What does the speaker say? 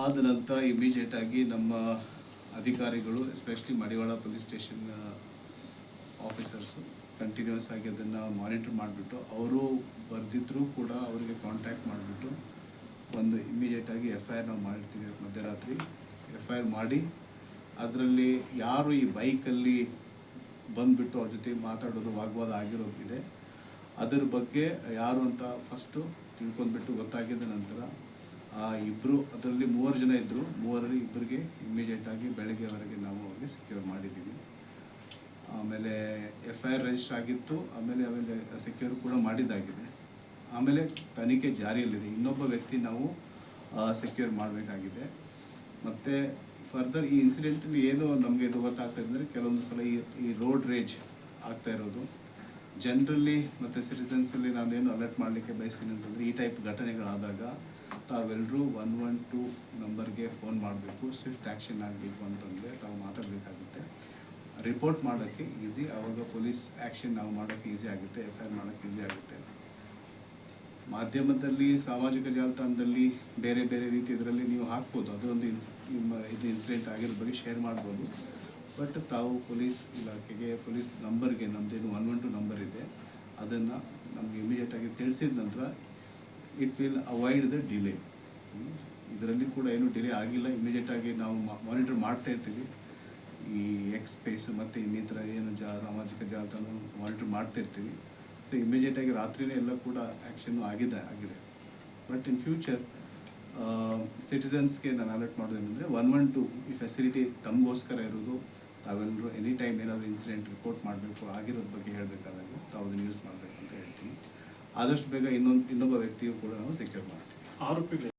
ಆದ ನಂತರ ಇಮಿಡಿಯೇಟ್ ಆಗಿ ನಮ್ಮ ಅಧಿಕಾರಿಗಳು especially Madiwala police station officers continuous ಆಗಿ ಅದನ್ನು ಮಾನಿಟರ್ ಮಾಡಿಬಿಟ್ಟು, ಅವರು ಬರೆದಿದ್ರೂ ಕೂಡ ಅವರಿಗೆ ಕಾಂಟ್ಯಾಕ್ಟ್ ಮಾಡಿಬಿಟ್ಟು ಒಂದು ಇಮಿಡಿಯೇಟ್ ಆಗಿ ಎಫ್ ಐ ಆರ್ ನಾವು ಮಾಡಿರ್ತೀವಿ ಮಧ್ಯರಾತ್ರಿ. ಎಫ್ ಐ ಆರ್ ಮಾಡಿ, ಅದರಲ್ಲಿ ಯಾರು ಈ ಬೈಕಲ್ಲಿ ಬಂದುಬಿಟ್ಟು ಅವ್ರ ಜೊತೆ ಮಾತಾಡೋದು, ವಾಗ್ವಾದ ಆಗಿರೋದಿದೆ ಅದರ ಬಗ್ಗೆ ಯಾರು ಅಂತ ಫಸ್ಟು ತಿಳ್ಕೊಂಡ್ಬಿಟ್ಟು ಗೊತ್ತಾಗಿದ್ದ ನಂತರ ಆ ಇಬ್ಬರು ಅದರಲ್ಲಿ ಮೂವರು ಜನ ಇದ್ದರು ಮೂವರಲ್ಲಿ ಇಬ್ಬರಿಗೆ ಇಮ್ಮಿಡಿಯೇಟಾಗಿ ಬೆಳಗ್ಗೆವರೆಗೆ ನಾವು ಅವ್ರಿಗೆ ಸೆಕ್ಯೂರ್ ಮಾಡಿದ್ದೀವಿ. ಆಮೇಲೆ ಎಫ್ ಐ ಆರ್ ರಿಜಿಸ್ಟರ್ ಆಗಿತ್ತು. ಆಮೇಲೆ ಆಮೇಲೆ ಸೆಕ್ಯೂರ್ ಕೂಡ ಮಾಡಿದ್ದಾಗಿದೆ. ಆಮೇಲೆ ತನಿಖೆ ಜಾರಿಯಲ್ಲಿದೆ. ಇನ್ನೊಬ್ಬ ವ್ಯಕ್ತಿ ನಾವು ಸೆಕ್ಯೂರ್ ಮಾಡಬೇಕಾಗಿದೆ. ಮತ್ತು ಫರ್ದರ್ ಈ ಇನ್ಸಿಡೆಂಟಲ್ಲಿ ಏನು ನಮಗೆ ಇದು ಗೊತ್ತಾಗ್ತಾ ಅಂದರೆ ಕೆಲವೊಂದು ಸಲ ಈ ಈ ರೋಡ್ ರೇಜ್ ಆಗ್ತಾ ಇರೋದು. ಜನರಲ್ಲಿ ಮತ್ತು ಸಿಟಿಸನ್ಸಲ್ಲಿ ಏನು ಅಲರ್ಟ್ ಮಾಡಲಿಕ್ಕೆ ಬಯಸ್ತೀನಿ ಅಂತಂದರೆ ಈ ಟೈಪ್ ಘಟನೆಗಳಾದಾಗ ತಾವೆಲ್ಲರೂ ಒನ್ ಒನ್ ಟು ನಂಬರ್ಗೆ ಫೋನ್ ಮಾಡಬೇಕು, ಸ್ವಿಫ್ಟ್ ಆ್ಯಕ್ಷನ್ ಆಗಬೇಕು ಅಂತಂದರೆ ತಾವು ಮಾತಾಡಬೇಕಾಗುತ್ತೆ. ರಿಪೋರ್ಟ್ ಮಾಡೋಕ್ಕೆ ಈಸಿ, ಆವಾಗ ಪೊಲೀಸ್ ಆ್ಯಕ್ಷನ್ ನಾವು ಮಾಡೋಕ್ಕೆ ಈಸಿ ಆಗುತ್ತೆ, ಎಫ್ ಐ ಆರ್ ಮಾಡೋಕ್ಕೆ ಈಸಿ ಆಗುತ್ತೆ. ಮಾಧ್ಯಮದಲ್ಲಿ, ಸಾಮಾಜಿಕ ಜಾಲತಾಣದಲ್ಲಿ ಬೇರೆ ಬೇರೆ ರೀತಿ ಇದರಲ್ಲಿ ನೀವು ಹಾಕ್ಬೋದು, ಅದೊಂದು ಇನ್ಸ್, ನಿಮ್ಮ ಇದು ಇನ್ಸಿಡೆಂಟ್ ಆಗಿರೋ ಬಗ್ಗೆ ಶೇರ್ ಮಾಡ್ಬೋದು. ಬಟ್ ತಾವು ಪೊಲೀಸ್ ಇಲಾಖೆಗೆ, ಪೊಲೀಸ್ ನಂಬರ್ಗೆ ನಮ್ಮದೇನು ಒನ್ ಒನ್ ಟು ನಂಬರ್ ಇದೆ, ಅದನ್ನು ನಮಗೆ ಇಮಿಡಿಯೇಟಾಗಿ ತಿಳಿಸಿದ ನಂತರ it will avoid the delay ಇದರಲ್ಲಿ ಕೂಡ ಏನು ಡಿಲೇ ಆಗಿಲ್ಲ. ಇಮಿಡಿಯೇಟಾಗಿ ನಾವು ಮಾನಿಟರ್ ಮಾಡ್ತಾ ಇರ್ತೀವಿ. ಈ ಎಕ್ಸ್ ಸ್ಪೇಸು ಮತ್ತು ಇನ್ನಿತರ ಏನು ಜಾ, ಸಾಮಾಜಿಕ ಜಾಲತಾಣ ಮಾನಿಟರ್ ಮಾಡ್ತಾ ಇರ್ತೀವಿ. ಸೊ ಇಮಿಡಿಯೇಟಾಗಿ ರಾತ್ರಿನೇ ಎಲ್ಲ ಕೂಡ ಆ್ಯಕ್ಷನ್ನು ಆಗಿದೆ ಆಗಿದೆ. ಬಟ್ ಇನ್ ಫ್ಯೂಚರ್ ಸಿಟಿಸನ್ಸ್ಗೆ ನಾನು ಅಲರ್ಟ್ ಮಾಡೋದೇನೆಂದರೆ ಒನ್ ಒನ್ ಟು ಈ ಫೆಸಿಲಿಟಿ ತಮಗೋಸ್ಕರ ಇರೋದು. ತಾವೆಲ್ಲರೂ ಎನಿ ಟೈಮ್ ಏನಾದರೂ ಇನ್ಸಿಡೆಂಟ್ ರಿಪೋರ್ಟ್ ಮಾಡಬೇಕು ಆಗಿರೋದ್ರ ಬಗ್ಗೆ ಹೇಳಬೇಕಾದಾಗ ತಾವು ಅದನ್ನು ಯೂಸ್ ಮಾಡಬೇಕು ಅಂತ ಹೇಳ್ತೀನಿ. ಆದಷ್ಟು ಬೇಗ ಇನ್ನೊಂದು, ಇನ್ನೊಬ್ಬ ವ್ಯಕ್ತಿಯು ಕೂಡ ನಾವು ಸೆಕ್ಯೂರ್ ಮಾಡ್ತೀವಿ. ಆರೋಪಿಗಳು